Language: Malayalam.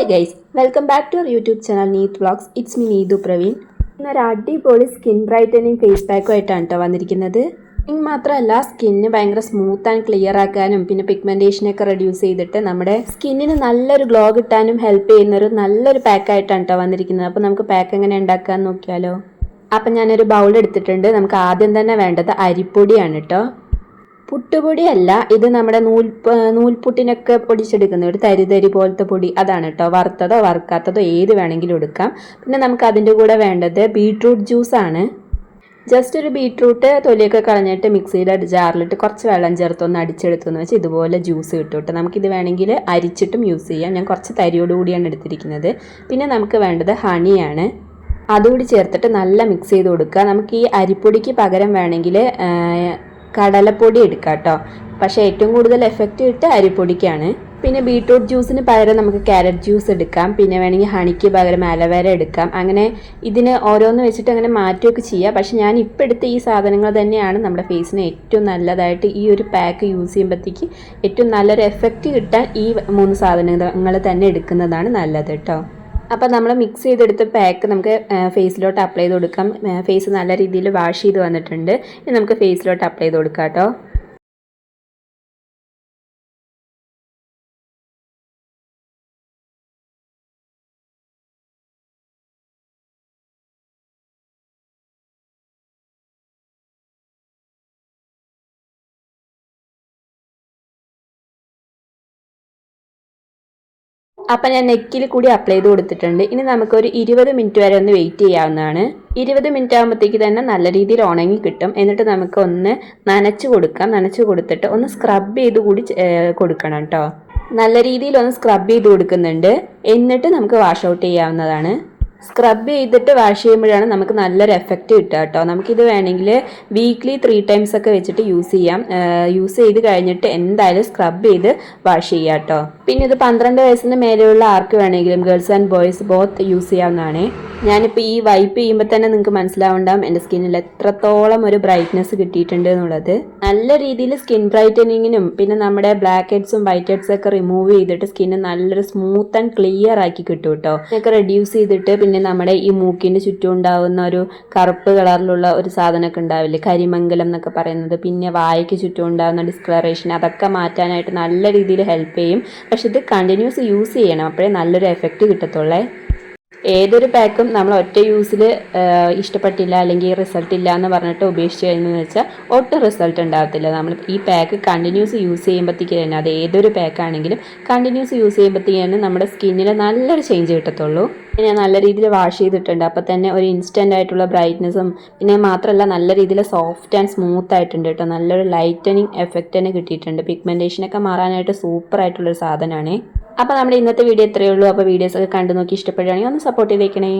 Hi guys welcome back to our YouTube channel Neeth vlogs it's me Neethu Praveen ഇന്നൊരു അടിപൊളി സ്കിൻ ബ്രൈറ്റനിങ് ഫേസ് പാക്കുമായിട്ടാണ് കേട്ടോ വന്നിരിക്കുന്നത്. മാത്രമല്ല സ്കിന്നിന് ഭയങ്കര സ്മൂത്ത് ആൻഡ് ക്ലിയർ ആക്കാനും പിന്നെ പിഗ്മെന്റേഷനൊക്കെ റെഡ്യൂസ് ചെയ്തിട്ട് നമ്മുടെ സ്കിന്നിന് നല്ലൊരു ഗ്ലോ കിട്ടാനും ഹെൽപ്പ് ചെയ്യുന്ന ഒരു നല്ലൊരു പാക്കായിട്ടാണ് കേട്ടോ വന്നിരിക്കുന്നത്. അപ്പോൾ നമുക്ക് പാക്ക് എങ്ങനെ ഉണ്ടാക്കാമെന്ന് നോക്കിയാലോ. അപ്പം ഞാനൊരു ബൗൾ എടുത്തിട്ടുണ്ട്. നമുക്ക് ആദ്യം തന്നെ വേണ്ടത് അരിപ്പൊടിയാണ് കേട്ടോ പുട്ടുപൊടിയല്ല ഇത് നമ്മുടെ നൂൽ നൂൽപുട്ടിനൊക്കെ പൊടിച്ചെടുക്കുന്ന ഒരു തരിതരി തരി പോലത്തെ പൊടി. അതാണ് കേട്ടോ വറുത്തതോ വറുക്കാത്തതോ ഏത് വേണമെങ്കിലും എടുക്കാം. പിന്നെ നമുക്ക് അതിന്റെ കൂടെ വേണ്ടത് ബീട്രൂട്ട് ജ്യൂസാണ്. ജസ്റ്റ് ഒരു ബീട്രൂട്ട് തൊലിയൊക്കെ കളഞ്ഞിട്ട് മിക്സിയുടെ ജാറിലിട്ട് കുറച്ച് വെള്ളം ചേർത്ത് ഒന്ന് അടിച്ചെടുത്തെന്ന് വെച്ചാൽ ഇതുപോലെ ജ്യൂസ് കിട്ടും കേട്ടോ നമുക്കിത് വേണമെങ്കിൽ അരിച്ചിട്ടും യൂസ് ചെയ്യാം. ഞാൻ കുറച്ച് തരിയോട് കൂടിയാണ് എടുത്തിരിക്കുന്നത്. പിന്നെ നമുക്ക് വേണ്ടത് ഹണിയാണ്. അതുകൂടി ചേർത്തിട്ട് നല്ല മിക്സ് ചെയ്ത് കൊടുക്കുക. നമുക്ക് ഈ അരിപ്പൊടിക്ക് പകരം വേണമെങ്കിൽ കടലപ്പൊടി എടുക്കാം കേട്ടോ. പക്ഷേ ഏറ്റവും കൂടുതൽ എഫക്റ്റ് ഇട്ട് അരിപ്പൊടിക്കാണ്. പിന്നെ ബീട്രൂട്ട് ജ്യൂസിന് പകരം നമുക്ക് ക്യാരറ്റ് ജ്യൂസ് എടുക്കാം. പിന്നെ വേണമെങ്കിൽ ഹണിക്ക് പകരം അലവേര എടുക്കാം. അങ്ങനെ ഇതിന് ഓരോന്ന് വെച്ചിട്ട് അങ്ങനെ മാറ്റുകയൊക്കെ ചെയ്യാം. പക്ഷെ ഞാൻ ഇപ്പോൾ എടുത്ത ഈ സാധനങ്ങൾ തന്നെയാണ് നമ്മുടെ ഫേസിന് ഏറ്റവും നല്ലതായിട്ട് ഈ ഒരു പാക്ക് യൂസ് ചെയ്യുമ്പോഴത്തേക്ക് ഏറ്റവും നല്ലൊരു എഫക്റ്റ് കിട്ടാൻ ഈ മൂന്ന് സാധനങ്ങൾ തന്നെ എടുക്കുന്നതാണ് നല്ലത് കേട്ടോ. അപ്പോൾ നമ്മൾ മിക്സ് ചെയ്തെടുത്ത പാക്ക് നമുക്ക് ഫേസിലോട്ട് അപ്ലൈ ചെയ്ത് കൊടുക്കാം. ഫേസ് നല്ല രീതിയിൽ വാഷ് ചെയ്ത് വന്നിട്ടുണ്ട്. ഇനി നമുക്ക് ഫേസിലോട്ട് അപ്ലൈ ചെയ്ത് കൊടുക്കാം കേട്ടോ അപ്പം ഞാൻ നെക്കിൽ കൂടി അപ്ലൈ ചെയ്ത് കൊടുത്തിട്ടുണ്ട്. ഇനി നമുക്കൊരു ഇരുപത് മിനിറ്റ് വരെ ഒന്ന് വെയിറ്റ് ചെയ്യാവുന്നതാണ്. ഇരുപത് മിനിറ്റ് ആകുമ്പോഴത്തേക്ക് തന്നെ നല്ല രീതിയിൽ ഉണങ്ങി കിട്ടും. എന്നിട്ട് നമുക്ക് ഒന്ന് നനച്ച് കൊടുക്കാം. നനച്ച് കൊടുത്തിട്ട് ഒന്ന് സ്ക്രബ് ചെയ്ത് കൂടി കൊടുക്കണം കേട്ടോ നല്ല രീതിയിൽ ഒന്ന് സ്ക്രബ് ചെയ്ത് കൊടുക്കുന്നുണ്ട്. എന്നിട്ട് നമുക്ക് വാഷ് ഔട്ട് ചെയ്യാവുന്നതാണ്. സ്ക്രബ് ചെയ്തിട്ട് വാഷ് ചെയ്യുമ്പോഴാണ് നമുക്ക് നല്ലൊരു എഫക്റ്റ് കിട്ടുക കേട്ടോ. നമുക്കിത് വേണമെങ്കിൽ വീക്ക്ലി ത്രീ ടൈംസ് ഒക്കെ വെച്ചിട്ട് യൂസ് ചെയ്യാം. യൂസ് ചെയ്ത് കഴിഞ്ഞിട്ട് എന്തായാലും സ്ക്രബ് ചെയ്ത് വാഷ് ചെയ്യാം കേട്ടോ. പിന്നെ ഇത് പന്ത്രണ്ട് വയസ്സിന് മേലെയുള്ള ആർക്ക് വേണമെങ്കിലും girls and boys both use ചെയ്യാവുന്നതാണ്. ഞാനിപ്പോൾ ഈ വൈപ്പ് ചെയ്യുമ്പോൾ തന്നെ നിങ്ങൾക്ക് മനസ്സിലാവുണ്ടാവും എന്റെ സ്കിന്നിൽ എത്രത്തോളം ഒരു ബ്രൈറ്റ്നെസ് കിട്ടിയിട്ടുണ്ട് എന്നുള്ളത്. നല്ല രീതിയിൽ സ്കിൻ ബ്രൈറ്റനിങ്ങിനും പിന്നെ നമ്മുടെ ബ്ലാക്ക് ഹെഡ്സും വൈറ്റ് ഹെഡ്സും ഒക്കെ റിമൂവ് ചെയ്തിട്ട് സ്കിന്ന് നല്ലൊരു സ്മൂത്ത് ആൻഡ് ക്ലിയർ ആക്കി കിട്ടും കേട്ടോ ഇതൊക്കെ റെഡ്യൂസ് ചെയ്തിട്ട് പിന്നെ നമ്മുടെ ഈ മൂക്കിന്റെ ചുറ്റും ഉണ്ടാവുന്ന ഒരു കറുപ്പ് കളറിലുള്ള ഒരു സാധനമൊക്കെ ഉണ്ടാവില്ലേ? കരിമംഗലം എന്നൊക്കെ പറയുന്നത്. പിന്നെ വായയ്ക്ക് ചുറ്റും ഉണ്ടാകുന്ന ഡിസ്കളറേഷൻ അതൊക്കെ മാറ്റാനായിട്ട് നല്ല രീതിയിൽ ഹെൽപ്പ് ചെയ്യും. പക്ഷെ ഇത് കണ്ടിന്യൂസ് യൂസ് ചെയ്യണം. അപ്പോഴേ നല്ലൊരു എഫക്റ്റ് കിട്ടത്തുള്ളേ. ഏതൊരു പാക്കും നമ്മൾ ഒറ്റ യൂസിൽ ഇഷ്ടപ്പെട്ടില്ല അല്ലെങ്കിൽ റിസൾട്ട് ഇല്ല എന്ന് പറഞ്ഞിട്ട് ഉപേക്ഷിച്ച് കഴിഞ്ഞെന്ന് വെച്ചാൽ ഒട്ടും റിസൾട്ട് ഉണ്ടാകത്തില്ല നമ്മൾ ഈ പാക്ക് കണ്ടിന്യൂസ് യൂസ് ചെയ്യുമ്പോഴത്തേക്ക് തന്നെ അത് ഏതൊരു പാക്കാണെങ്കിലും കണ്ടിന്യൂസ് യൂസ് ചെയ്യുമ്പോഴത്തേക്ക് തന്നെ നമ്മുടെ സ്കിന്നിൽ നല്ലൊരു ചേഞ്ച് കിട്ടത്തുള്ളൂ. ഞാൻ നല്ല രീതിയിൽ വാഷ് ചെയ്തിട്ടുണ്ട്. അപ്പോൾ തന്നെ ഒരു ഇൻസ്റ്റന്റ് ആയിട്ടുള്ള ബ്രൈറ്റ്നസ്സും പിന്നെ മാത്രമല്ല നല്ല രീതിയിൽ സോഫ്റ്റ് ആൻഡ് സ്മൂത്ത് ആയിട്ടുണ്ട് കേട്ടോ. നല്ലൊരു ലൈറ്റനിങ് എഫക്റ്റ് തന്നെ കിട്ടിയിട്ടുണ്ട്. പിഗ്മെന്റേഷനൊക്കെ മാറാനായിട്ട് സൂപ്പർ ആയിട്ടുള്ളൊരു സാധനമാണ് അപ്പോൾ നമ്മുടെ ഇന്നത്തെ വീഡിയോ ഇത്രയേ ഉള്ളൂ. അപ്പോൾ വീഡിയോസ് ഒക്കെ കണ്ടു നോക്കി ഇഷ്ടപ്പെടുകയാണെങ്കിൽ ഒന്ന് സപ്പോർട്ട് ചെയ്തേക്കണേ.